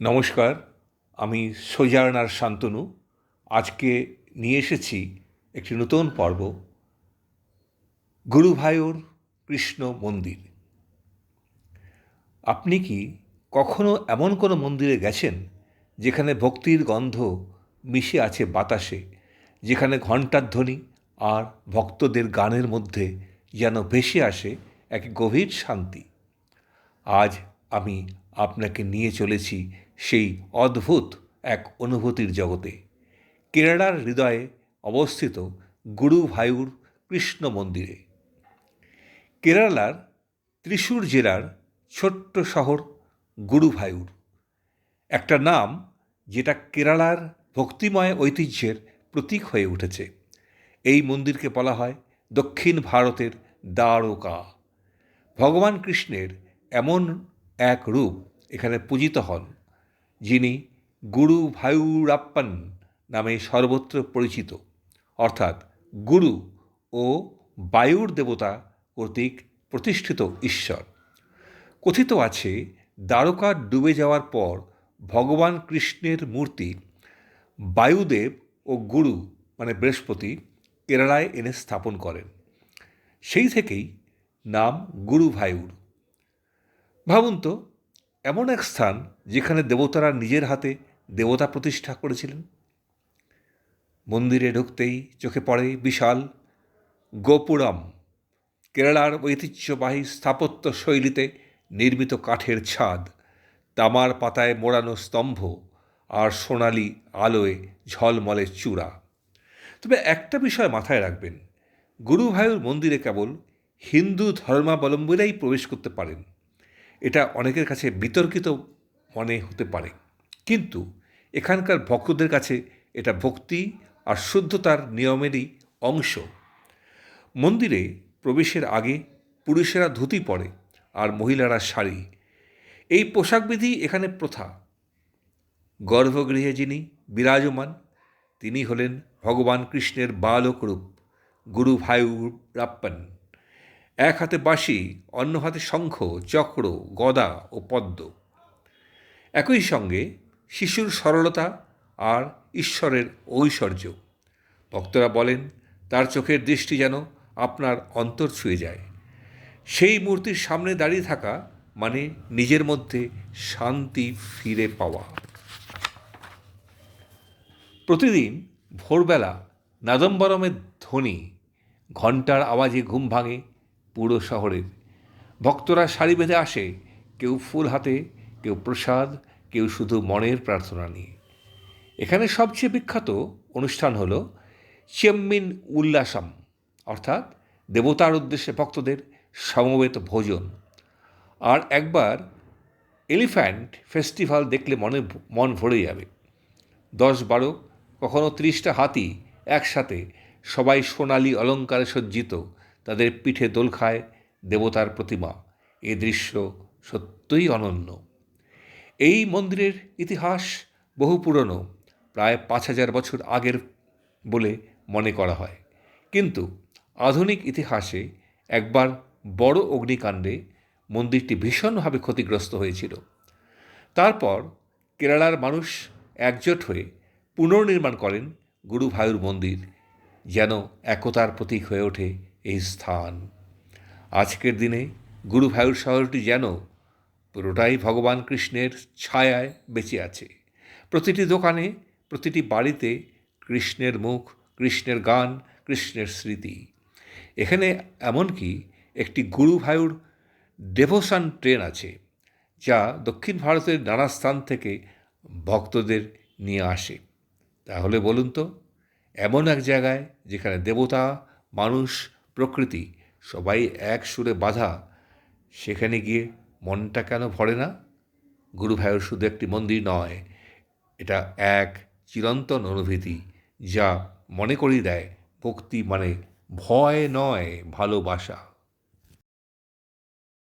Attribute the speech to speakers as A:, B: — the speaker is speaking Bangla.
A: নমস্কার, আমি সোজারনার শান্তনু। আজকে নিয়ে এসেছি একটি নতুন পর্ব, গুরুভায়ুর কৃষ্ণ মন্দির। আপনি কি কখনো এমন কোনো মন্দিরে গেছেন যেখানে ভক্তির গন্ধ মিশে আছে বাতাসে, যেখানে ঘণ্টার ধ্বনি আর ভক্তদের গানের মধ্যে যেন ভেসে আসে এক গভীর শান্তি? আজ আমি আপনাকে নিয়ে চলেছি সেই অদ্ভুত এক অনুভূতির জগতে। কেরালার হৃদয়ে অবস্থিত গুরুভায়ুর কৃষ্ণ মন্দিরে। কেরালার ত্রিশূর জেলার ছোট্ট শহর গুরুভায়ুর একটা নাম যেটা কেরালার ভক্তিময় ঐতিহ্যের প্রতীক হয়ে উঠেছে। এই মন্দিরকে বলা হয় দক্ষিণ ভারতের দ্বারকা। ভগবান কৃষ্ণের এমন এক রূপ এখানে পূজিত হন, যিনি গুরু ভায়ুরাপ্পান নামে সর্বত্র পরিচিত। অর্থাৎ গুরু ও বায়ুর দেবতা কর্তৃক প্রতিষ্ঠিত ঈশ্বর। কথিত আছে, দ্বারকা ডুবে যাওয়ার পর ভগবান কৃষ্ণের মূর্তি বায়ুদেব ও গুরু মানে বৃহস্পতি, কেরালায় এনে স্থাপন করেন। সেই থেকেই নাম গুরু ভায়ুর। ভাবুন তো, এমন এক স্থান যেখানে দেবতারা নিজের হাতে দেবতা প্রতিষ্ঠা করেছিলেন। মন্দিরে ঢুকতেই চোখে পড়ে বিশাল গোপুরম, কেরালার ঐতিহ্যবাহী স্থাপত্য শৈলীতে নির্মিত কাঠের ছাদ, তামার পাতায় মোড়ানো স্তম্ভ আর সোনালি আলোয় ঝলমলে চূড়া। তবে একটা বিষয় মাথায় রাখবেন, গুরুভায়ুর মন্দিরে কেবল হিন্দু ধর্মাবলম্বীরাই প্রবেশ করতে পারেন। এটা অনেকের কাছে বিতর্কিত মনে হতে পারে। কিন্তু এখানকার ভক্তদের কাছে এটা ভক্তি আর শুদ্ধতার নিয়মেরই অংশ। মন্দিরে প্রবেশের আগে পুরুষেরা ধুতি পরে আর মহিলারা শাড়ি। এই পোশাকবিধি এখানে প্রথা। গর্ভগৃহে যিনি বিরাজমান, তিনি হলেন ভগবান কৃষ্ণের বালক রূপ গুরু ভায়ুরাপ্পান। এক হাতে বাঁশি, অন্য হাতে শঙ্খ, চক্র, গদা ও পদ্ম। একই সঙ্গে শিশুর সরলতা আর ঈশ্বরের ঐশ্বর্য। ভক্তরা বলেন, তার চোখের দৃষ্টি যেন আপনার অন্তর ছুঁয়ে যায়। সেই মূর্তির সামনে দাঁড়িয়ে থাকা মানে নিজের মধ্যে শান্তি ফিরে পাওয়া। প্রতিদিন ভোরবেলা নাদম্বরমের ধ্বনি, ঘণ্টার আওয়াজে ঘুম ভাঙে পুরো শহরের ভক্তরা সারি বেঁধে আসে, কেউ ফুল হাতে, কেউ প্রসাদ, কেউ শুধু মনের প্রার্থনা নিয়ে। এখানে সবচেয়ে বিখ্যাত অনুষ্ঠান হল চেম্মিন উল্লাসম, অর্থাৎ দেবতার উদ্দেশ্যে ভক্তদের সমবেত ভোজন। আর একবার এলিফ্যান্ট ফেস্টিভ্যাল দেখলে মনে, মন ভরে যাবে। দশ বারো, কখনো ত্রিশটা হাতি একসাথে সবাই সোনালি অলঙ্কারে সজ্জিত তাদের পিঠে দোল খায় দেবতার প্রতিমা। এ দৃশ্য সত্যই অনন্য। এই মন্দিরের ইতিহাস বহু পুরনো, প্রায় পাঁচ হাজার বছর আগের বলে মনে করা হয়। কিন্তু আধুনিক ইতিহাসে একবার বড় অগ্নিকাণ্ডে মন্দিরটি ভীষণভাবে ক্ষতিগ্রস্ত হয়েছিল। তারপর কেরালার মানুষ একজোট হয়ে পুনর্নির্মাণ করেন গুরুভায়ুর মন্দির, যেন একতার প্রতীক হয়ে ওঠে এই স্থান। আজকের দিনে গুরুভায়ুর শহরটি যেন পুরোটাই ভগবান কৃষ্ণের ছায়ায় বেঁচে আছে। প্রতিটি দোকানে, প্রতিটি বাড়িতে কৃষ্ণের মুখ, কৃষ্ণের গান, কৃষ্ণের স্মৃতি। এখানে এমনকি একটি গুরু গুরুভায়ুর ডেভোশন ট্রেন আছে, যা দক্ষিণ ভারতের নানা স্থান থেকে ভক্তদের নিয়ে আসে। তাহলে বলুন তো, এমন এক জায়গায় যেখানে দেবতা, মানুষ প্রকৃতি, সবাই এক সুরে বাঁধা, সেখানে গিয়ে মনটা কেন ভরে না? গুরু ভাইয়ের শুধু একটি মন্দির নয়, এটা এক চিরন্তন অনুভূতি যা মনে করিয়ে দেয়, ভক্তি মানে ভয় নয়, ভালোবাসা।